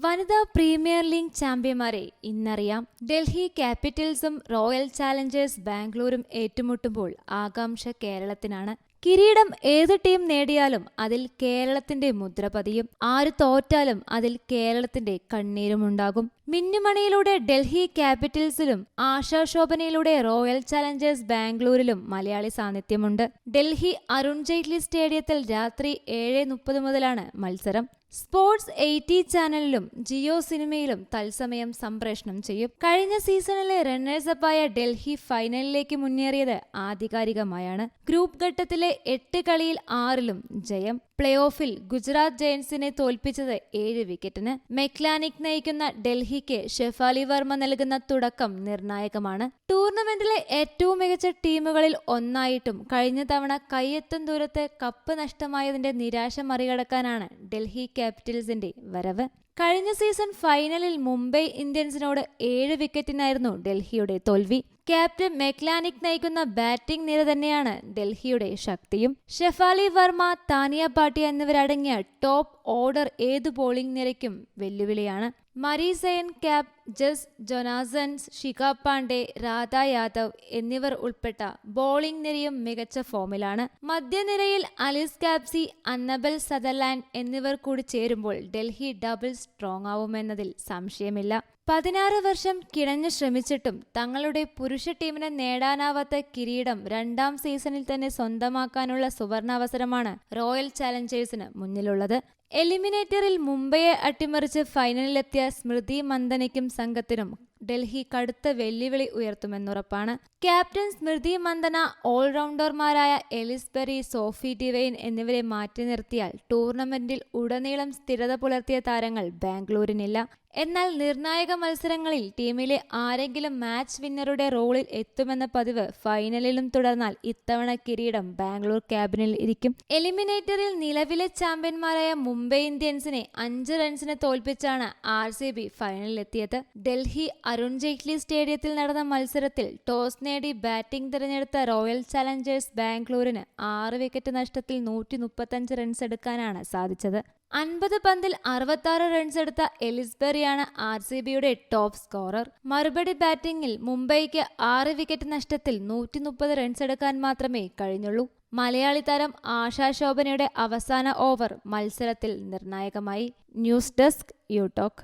വനിതാ premier league ചാമ്പ്യന്മാരെ ഇന്നറിയാം. ഡൽഹി ക്യാപിറ്റൽസും റോയൽ ചാലഞ്ചേഴ്സ് ബാംഗ്ലൂരും ഏറ്റുമുട്ടുമ്പോൾ ആകാംക്ഷ കേരളത്തിനാണ്. കിരീടം ഏത് ടീം നേടിയാലും അതിൽ കേരളത്തിന്റെ മുദ്ര പതിയും. ആര് തോറ്റാലും അതിൽ കേരളത്തിന്റെ കണ്ണീരുമുണ്ടാകും മിന്നുമണിയിലൂടെ ഡൽഹി ക്യാപിറ്റൽസിലും ആശാശോഭനയിലൂടെ റോയൽ ചലഞ്ചേഴ്സ് ബാംഗ്ലൂരിലും മലയാളി സാന്നിധ്യമുണ്ട്. ഡൽഹി അരുൺ ജെയ്റ്റ്ലി സ്റ്റേഡിയത്തിൽ രാത്രി ഏഴ് മുതലാണ് മത്സരം. സ്പോർട്സ് എയ്റ്റി ചാനലിലും ജിയോ സിനിമയിലും തത്സമയം സംപ്രേഷണം ചെയ്യും. കഴിഞ്ഞ സീസണിലെ റണ്ണേഴ്സപ്പായ ഡൽഹി ഫൈനലിലേക്ക് മുന്നേറിയത് ആധികാരികമായാണ്. ഗ്രൂപ്പ് ഘട്ടത്തിലെ എട്ട് കളിയിൽ ആറിലും ജയം. പ്ലേ ഓഫിൽ ഗുജറാത്ത് ജയൻസിനെ തോൽപ്പിച്ചത് ഏഴ് വിക്കറ്റിന്. മെക്ലാനിക് നയിക്കുന്ന ഡൽഹിക്ക് ഷെഫാലി വർമ്മ നൽകുന്ന തുടക്കം നിർണായകമാണ്. ടൂർണമെന്റിലെ ഏറ്റവും മികച്ച ടീമുകളിൽ ഒന്നായിട്ടും കഴിഞ്ഞ തവണ കയ്യെത്തും ദൂരത്ത് കപ്പ് നഷ്ടമായതിന്റെ നിരാശ മറികടക്കാനാണ് ഡൽഹി ക്യാപിറ്റൽസിന്റെ വരവ്. കഴിഞ്ഞ സീസൺ ഫൈനലിൽ മുംബൈ ഇന്ത്യൻസിനോട് ഏഴ് വിക്കറ്റിനായിരുന്നു ഡൽഹിയുടെ തോൽവി. ക്യാപ്റ്റൻ മെക്ലാനിക് നയിക്കുന്ന ബാറ്റിംഗ് നിര തന്നെയാണ് ഡൽഹിയുടെ ശക്തിയും. ഷെഫാലി വർമ്മ താനിയ പാട്ടി എന്നിവരടങ്ങിയ ടോപ്പ് ഓർഡർ ഏത് ബോളിംഗ് നിരയ്ക്കും വെല്ലുവിളിയാണ്. മരീസയൻ ക്യാപ് ജസ് ജൊനാസൻസ് ശിഖ പാണ്ഡെ രാധ യാദവ് എന്നിവർ ഉൾപ്പെട്ട ബോളിംഗ് നിരയും മികച്ച ഫോമിലാണ്. മധ്യനിരയിൽ അലിസ് കാപ്സി അന്നബൽ സദർലാൻഡ് എന്നിവർ കൂടി ചേരുമ്പോൾ ഡൽഹി ഡബിൾ സ്ട്രോങ് ആവുമെന്നതിൽ സംശയമില്ല. പതിനാറ് വർഷം കിണഞ്ഞു ശ്രമിച്ചിട്ടും തങ്ങളുടെ പുരുഷ ടീമിന് നേടാനാവാത്ത കിരീടം രണ്ടാം സീസണിൽ തന്നെ സ്വന്തമാക്കാനുള്ള സുവർണാവസരമാണ് റോയൽ ചാലഞ്ചേഴ്സിന് മുന്നിലുള്ളത്. എലിമിനേറ്ററിൽ മുംബൈയെ അട്ടിമറിച്ച് ഫൈനലിലെത്തിയ സ്മൃതി മന്ദനയ്ക്കും സംഘത്തിനും ഡൽഹി കടുത്ത വെല്ലുവിളി ഉയർത്തുമെന്നുറപ്പാണ്. ക്യാപ്റ്റൻ സ്മൃതി മന്ദന ഓൾറൗണ്ടർമാരായ എലിസ്ബറി സോഫി ഡിവൈൻ എന്നിവരെ മാറ്റി നിർത്തിയാൽ ടൂർണമെന്റിൽ ഉടനീളം സ്ഥിരത പുലർത്തിയ താരങ്ങൾ ബാംഗ്ലൂരിനില്ല. എന്നാൽ നിർണായക മത്സരങ്ങളിൽ ടീമിലെ ആരെങ്കിലും മാച്ച് വിന്നറുടെ റോളിൽ എത്തുമെന്ന പതിവ് ഫൈനലിലും തുടർന്നാൽ ഇത്തവണ കിരീടം ബാംഗ്ലൂർ ക്യാബിനിൽ ഇരിക്കും. എലിമിനേറ്ററിൽ നിലവിലെ ചാമ്പ്യന്മാരായ മുംബൈ ഇന്ത്യൻസിനെ അഞ്ച് റൺസിന് തോൽപ്പിച്ചാണ് ആർ സി ബി ഫൈനലിലെത്തിയത് ഡൽഹി അരുൺ ജെയ്റ്റ്ലി സ്റ്റേഡിയത്തിൽ നടന്ന മത്സരത്തിൽ ടോസ് നേടി ബാറ്റിംഗ് തിരഞ്ഞെടുത്ത റോയൽ ചാലഞ്ചേഴ്സ് ബാംഗ്ലൂരിന് ആറ് വിക്കറ്റ് നഷ്ടത്തിൽ നൂറ്റി റൺസ് എടുക്കാനാണ് സാധിച്ചത്. അൻപത് പന്തിൽ അറുപത്തി റൺസ് എടുത്ത എലിസ്ബറിയാണ് ആർ സി ബിയുടെ ടോപ്പ് സ്കോറർ മറുപടി ബാറ്റിംഗിൽ മുംബൈക്ക് ആറ് വിക്കറ്റ് നഷ്ടത്തിൽ നൂറ്റി മുപ്പത് റൺസ് എടുക്കാൻ മാത്രമേ കഴിഞ്ഞുള്ളൂ. മലയാളി താരം ആശാ ശോഭനയുടെ അവസാന ഓവർ മത്സരത്തിൽ നിർണായകമായി. News desk യൂടോക്.